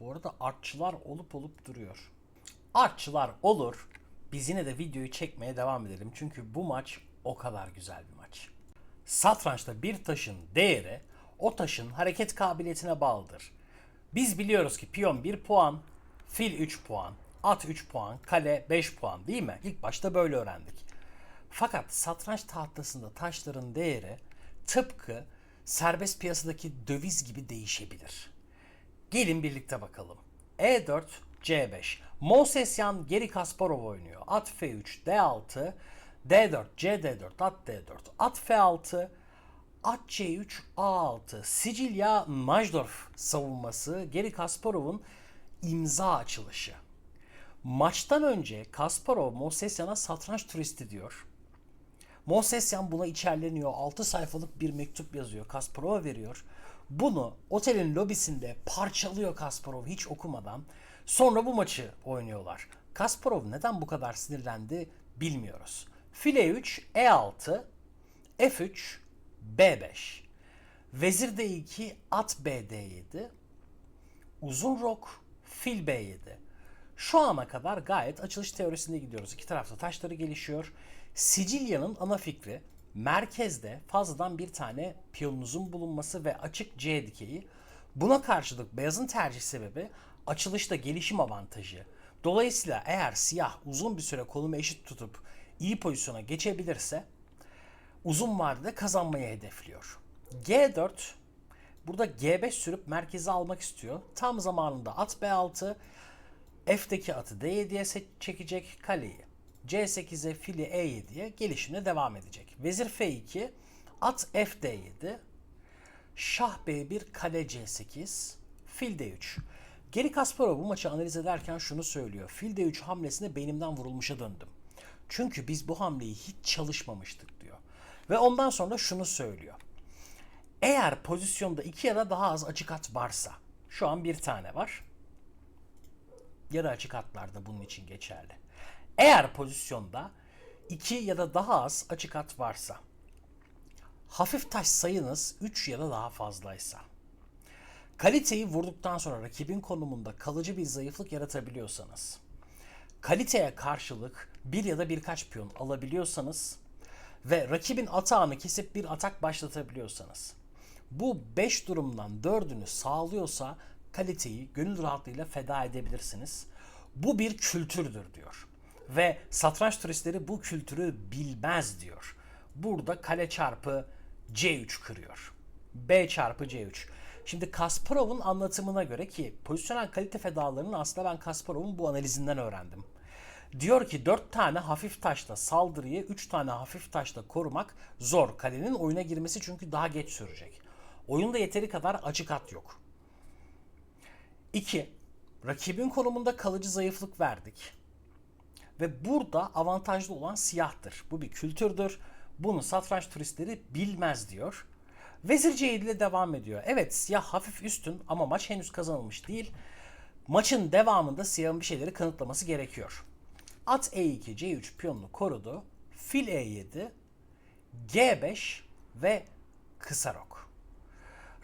Bu arada artçılar olup olup duruyor. Artçılar olur. Biz yine de videoyu çekmeye devam edelim. Çünkü bu maç o kadar güzel bir maç. Satrançta bir taşın değeri o taşın hareket kabiliyetine bağlıdır. Biz biliyoruz ki piyon 1 puan, fil 3 puan, at 3 puan, kale 5 puan değil mi? İlk başta böyle öğrendik. Fakat satranç tahtasında taşların değeri tıpkı serbest piyasadaki döviz gibi değişebilir. Gelin birlikte bakalım. E E4, C5. Mosesyan geri Kasparov oynuyor. At F3, D6, D4, CD4, at D4, at F6, at C3, A6. Sicilya Majdorf savunması geri Kasparov'un imza açılışı. Maçtan önce Kasparov Mosesyan'a satranç turisti diyor. Mosesyan buna içerleniyor. 6 sayfalık bir mektup yazıyor. Kasparov'a veriyor. Bunu otelin lobisinde parçalıyor Kasparov hiç okumadan. Sonra bu maçı oynuyorlar. Kasparov neden bu kadar sinirlendi bilmiyoruz. File 3, E6, F3, B5. Vezir D2, at BD7, uzun rok, fil B7. Şu ana kadar gayet açılış teorisinde gidiyoruz. İki tarafta taşları gelişiyor. Sicilya'nın ana fikri merkezde fazladan bir tane piyonunuzun bulunması ve açık C dikeyi. Buna karşılık beyazın tercih sebebi açılışta gelişim avantajı. Dolayısıyla eğer siyah uzun bir süre kolumu eşit tutup iyi pozisyona geçebilirse uzun vadede kazanmayı hedefliyor. G4 burada G5 sürüp merkezi almak istiyor. Tam zamanında at B6 F'deki atı D7'ye se- çekecek kaleyi. C8'e fili E7'ye gelişimine devam edecek. Vezir F2 at F D7 Şah B1 kale C8 fil D3 Geri Kasparov bu maçı analiz ederken şunu söylüyor. Fil D3 hamlesine beynimden vurulmuşa döndüm. Çünkü biz bu hamleyi hiç çalışmamıştık diyor. Ve ondan sonra şunu söylüyor. Eğer pozisyonda iki ya da daha az açık at varsa, şu an bir tane var. Yarı açık atlar da bunun için geçerli. Eğer pozisyonda iki ya da daha az açık at varsa, hafif taş sayınız 3 ya da daha fazlaysa, kaliteyi vurduktan sonra rakibin konumunda kalıcı bir zayıflık yaratabiliyorsanız, kaliteye karşılık bir ya da birkaç piyon alabiliyorsanız ve rakibin atağını kesip bir atak başlatabiliyorsanız, bu 5 durumdan 4'ünü sağlıyorsa kaliteyi gönül rahatlığıyla feda edebilirsiniz. Bu bir kültürdür diyor. Ve satranç turistleri bu kültürü bilmez diyor. Burada kale çarpı C3 kırıyor. B çarpı C3. Şimdi Kasparov'un anlatımına göre ki pozisyonel kalite fedalarını aslında ben Kasparov'un bu analizinden öğrendim. Diyor ki 4 tane hafif taşla saldırıyı 3 tane hafif taşla korumak zor. Kalenin oyuna girmesi çünkü daha geç sürecek. Oyunda yeteri kadar açık at yok. 2. Rakibin konumunda kalıcı zayıflık verdik. Ve burada avantajlı olan siyahtır. Bu bir kültürdür. Bunu satranç turistleri bilmez diyor. Vezir C7 ile devam ediyor. Evet siyah hafif üstün ama maç henüz kazanılmış değil. Maçın devamında siyahın bir şeyleri kanıtlaması gerekiyor. At E2 C3 piyonunu korudu. Fil E7 G5 ve kısa rok.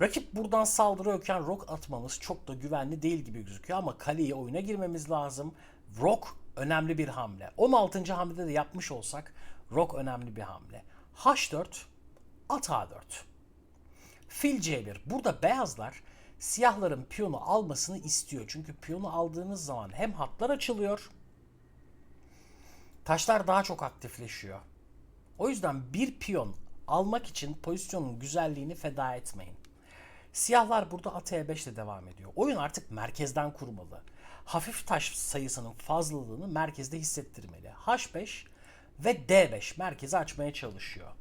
Rakip buradan saldırıyorken rok atmamız çok da güvenli değil gibi gözüküyor ama kaleyi oyuna girmemiz lazım. Rok önemli bir hamle. 16. hamlede de yapmış olsak rok önemli bir hamle. H4 at A4. Fil C1. Burada beyazlar siyahların piyonu almasını istiyor. Çünkü piyonu aldığınız zaman hem hatlar açılıyor taşlar daha çok aktifleşiyor. O yüzden bir piyon almak için pozisyonun güzelliğini feda etmeyin. Siyahlar burada at E5 ile devam ediyor. Oyun artık merkezden kurmalı. Hafif taş sayısının fazlalığını merkezde hissettirmeli. H5 ve D5 merkezi açmaya çalışıyor.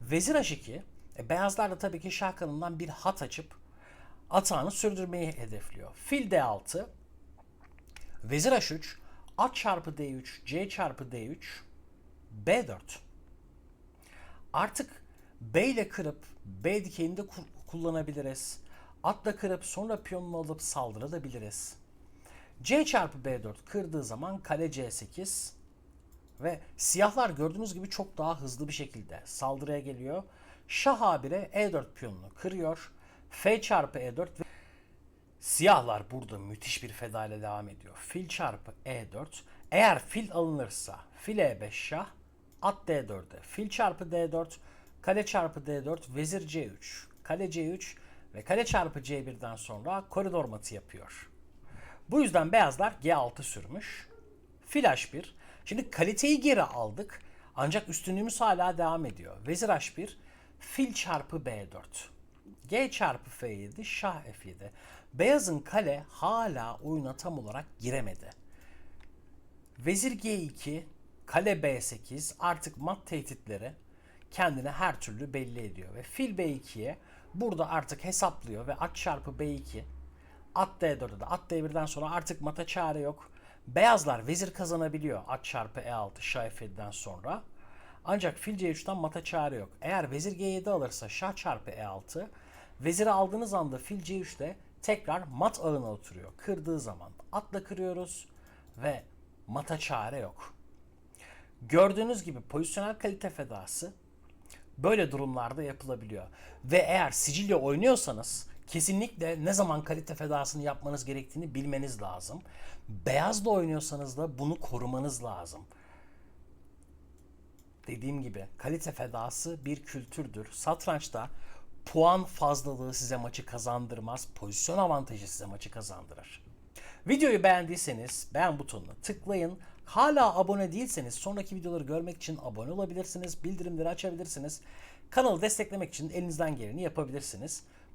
Vezir H2, e, beyazlar da tabii ki şah kanından bir hat açıp atağını sürdürmeyi hedefliyor. Fil D6, Vezir H3, at çarpı D3, C çarpı D3, B4. Artık B ile kırıp B dikeyini de ku- kullanabiliriz. Atla kırıp sonra piyonunu alıp saldırabiliriz. C çarpı B4 kırdığı zaman kale C8 ve siyahlar gördüğünüz gibi çok daha hızlı bir şekilde saldırıya geliyor. Şah A1'e E4 piyonunu kırıyor. F çarpı E4 ve Siyahlar burada müthiş bir feda ile devam ediyor. Fil çarpı E4. Eğer fil alınırsa fil E5 şah, at D4'e. Fil çarpı D4, kale çarpı D4, vezir C3, kale C3 ve kale çarpı C1'den sonra koridor matı yapıyor. Bu yüzden beyazlar G6 sürmüş. Fil H1. Şimdi kaliteyi geri aldık. Ancak üstünlüğümüz hala devam ediyor. Vezir H1, fil çarpı B4. G çarpı F7, şah F7. Beyazın kale hala oyuna tam olarak giremedi. Vezir G2, kale B8 artık mat tehditleri kendini her türlü belli ediyor. Ve fil B2'ye burada artık hesaplıyor ve at çarpı B2 At D4'de de at D1'den sonra artık mata çare yok. Beyazlar vezir kazanabiliyor at çarpı E6 şah F7'den sonra. Ancak fil C3'ten mata çare yok. Eğer vezir G7 alırsa şah çarpı E6 veziri aldığınız anda fil C3'te tekrar mat ağına oturuyor. Kırdığı zaman atla kırıyoruz ve mata çare yok. Gördüğünüz gibi pozisyonel kalite fedası böyle durumlarda yapılabiliyor. Ve eğer Sicilya oynuyorsanız kesinlikle ne zaman kalite fedasını yapmanız gerektiğini bilmeniz lazım. Beyazla oynuyorsanız da bunu korumanız lazım. Dediğim gibi kalite fedası bir kültürdür. Satrançta puan fazlalığı size maçı kazandırmaz. Pozisyon avantajı size maçı kazandırır. Videoyu beğendiyseniz beğen butonuna tıklayın. Hala abone değilseniz sonraki videoları görmek için abone olabilirsiniz. Bildirimleri açabilirsiniz. Kanalı desteklemek için elinizden geleni yapabilirsiniz.